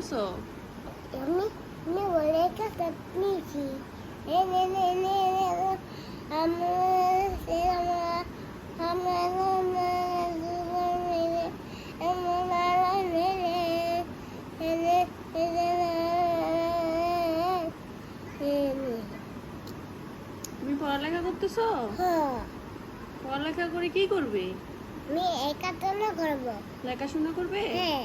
করতেছো? আমি আমি বলে কাটনিছি এ নে নে নে তুমি পড়ালেখা করতেছ? হ্যাঁ। পড়ালেখা করে কি করবে? আমি একাতনা করব। লেখাশোনা করবে? হ্যাঁ।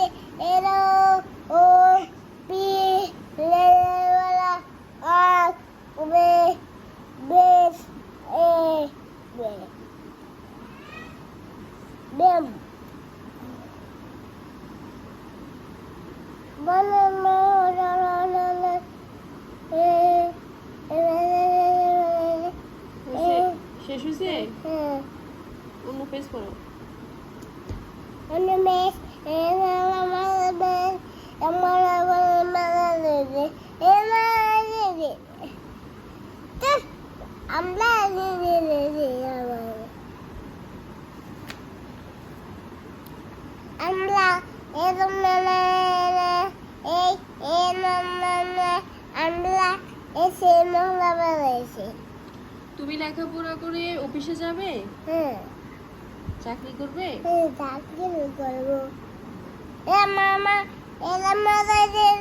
Bem. José, che José. Eu não penso não. Eu não penso. Eu não penso. Eu não penso. Eu não penso. আমরা এই আমরা এসে নোংরা এসে তুমি লেখাপড়া করে অফিসে যাবে? হ্যাঁ। চাকরি করবে? হ্যাঁ চাকরি করব। এ মামা মাথায় দিয়ে